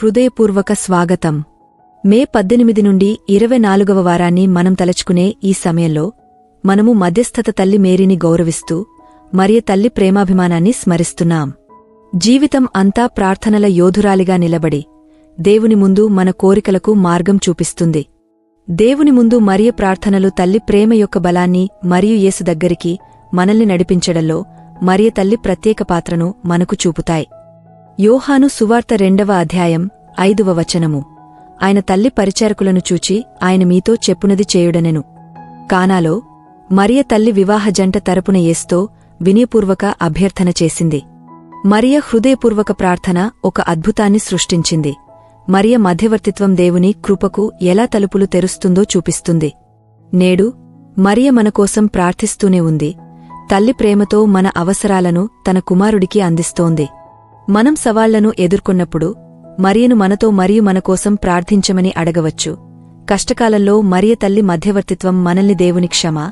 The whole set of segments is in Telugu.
హృదయపూర్వక స్వాగతం. మే పద్దెనిమిది నుండి ఇరవై నాలుగవ వారాన్ని మనం తలచుకునే ఈ సమయంలో మనము మధ్యస్థత తల్లి మేరీని గౌరవిస్తూ మరియ తల్లి ప్రేమాభిమానాన్ని స్మరిస్తున్నాం. జీవితం అంతా ప్రార్థనల యోధురాలిగా నిలబడి దేవుని ముందు మన కోరికలకు మార్గం చూపిస్తుంది. దేవుని ముందు మరియ ప్రార్థనలు తల్లి ప్రేమ యొక్క బలాన్ని మరియు యేసు దగ్గరికి మనల్ని నడిపించడంలో మరియ తల్లి ప్రత్యేక పాత్రను మనకు చూపుతాయి. యోహాను సువార్త రెండవ అధ్యాయం ఐదువ వచనము. ఆయన తల్లి పరిచారకులను చూచి ఆయన మీతో చెప్పునది చేయుడనెను. కానాలో మరియ తల్లి వివాహ జంట తరపున ఏస్తో వినయపూర్వక అభ్యర్థన చేసింది. మరియ హృదయపూర్వక ప్రార్థన ఒక అద్భుతాన్ని సృష్టించింది. మరియ మధ్యవర్తిత్వం దేవుని కృపకు ఎలా తలుపులు తెరుస్తుందో చూపిస్తుంది. నేడు మరియ మనకోసం ప్రార్థిస్తూనే ఉంది. తల్లి ప్రేమతో మన అవసరాలను తన కుమారుడికి అందిస్తోంది. మనం సవాళ్ళను ఎదుర్కొన్నప్పుడు మరియను మనతో మరియు మనకోసం ప్రార్థించమని అడగవచ్చు. కష్టకాలంలో మరియ తల్లి మధ్యవర్తిత్వం మనల్ని దేవుని క్షమ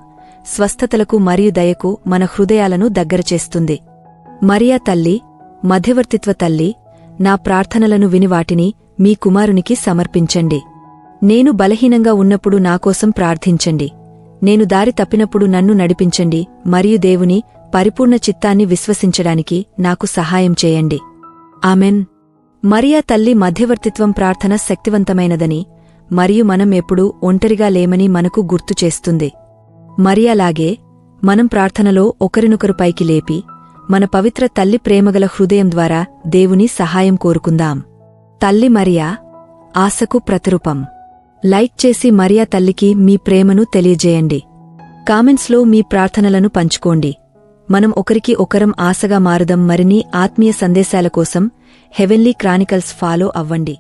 స్వస్థతలకు మరియు దయకు మన హృదయాలను దగ్గర చేస్తుంది. మరియా తల్లి మధ్యవర్తిత్వ తల్లి నా ప్రార్థనలను విని వాటిని మీ కుమారునికి సమర్పించండి. నేను బలహీనంగా ఉన్నప్పుడు నాకోసం ప్రార్థించండి. నేను దారి తప్పినప్పుడు నన్ను నడిపించండి మరియు దేవుని పరిపూర్ణ చిత్తాన్ని విశ్వసించడానికి నాకు సహాయం చేయండి. ఆమెన్. మరియా తల్లి మధ్యవర్తిత్వం ప్రార్థన శక్తివంతమైనదని మరియు మనం ఎప్పుడూ ఒంటరిగా లేమని మనకు గుర్తు చేస్తుంది. మరియాలాగే మనం ప్రార్థనలో ఒకరినొకరు పైకి లేపి మన పవిత్ర తల్లి ప్రేమగల హృదయం ద్వారా దేవుని సహాయం కోరుకుందాం. తల్లి మరియా ఆశకు ప్రతిరూపం. లైక్ చేసి మరియా తల్లికి మీ ప్రేమను తెలియజేయండి. కామెంట్స్లో మీ ప్రార్థనలను పంచుకోండి. మనం ఒకరికి ఒకరం ఆశగా మారుదాం మరిన్ని ఆత్మీయ సందేశాల కోసం హెవెన్లీ క్రానికల్స్ ఫాలో అవ్వండి.